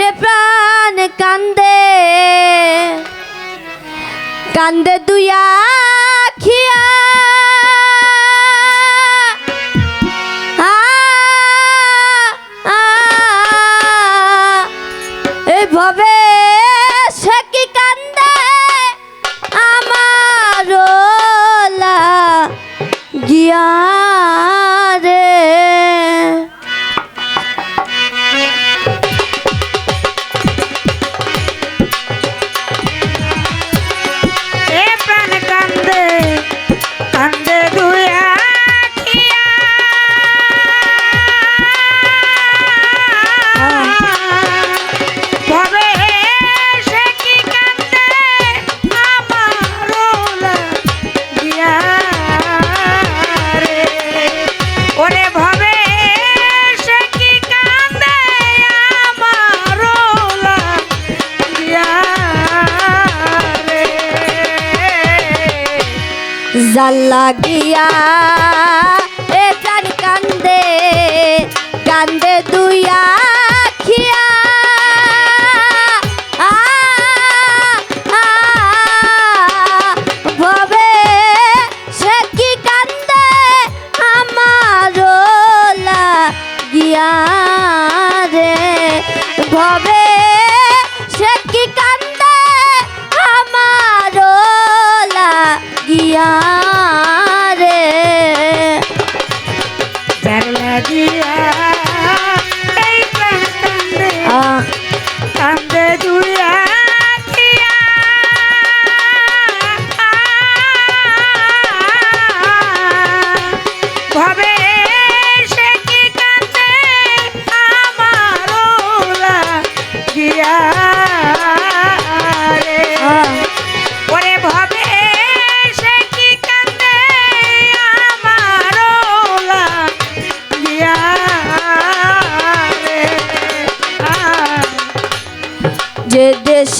রে প্রাণ কান্দে কান্দে দুয়া খিয়া জাল লাগিয়া এ প্রাণ কান্দে কান্দে দুইয়া খিয়া। ভবে সে কি কান্দে আমার লাগিয়া রে। ভবে সে কি কান্দে আমার লাগিয়া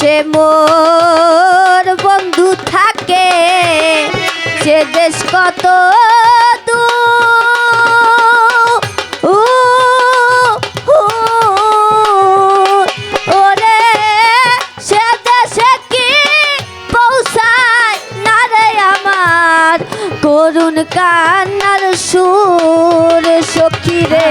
দেশে মোর বন্ধু থাকে সে দেশ কত করুণ কান্নার সুর সখী রে।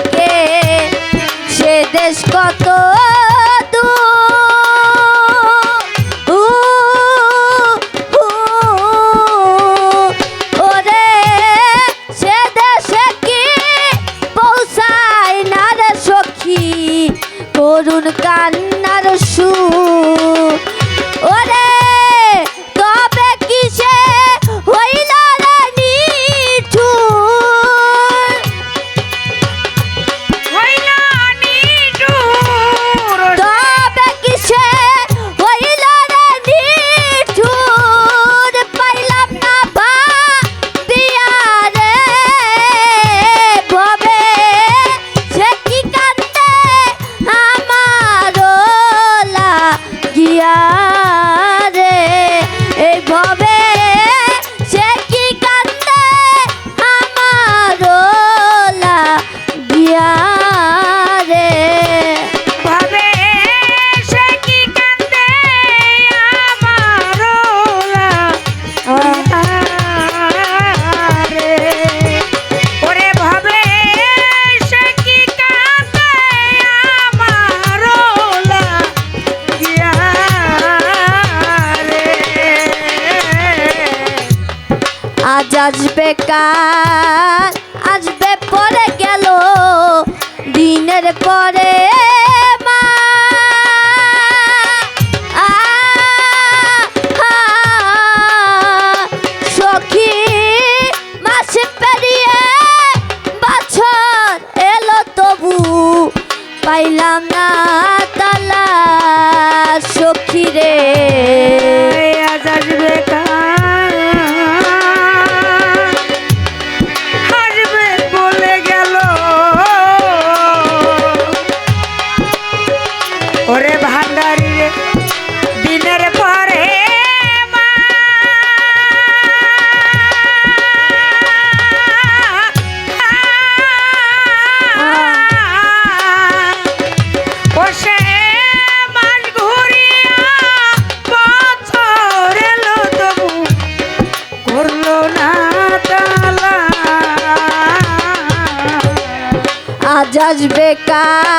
দেশ কত আজ বেকার আজ বেপরে গেল। দিনের পরে আসবে কার?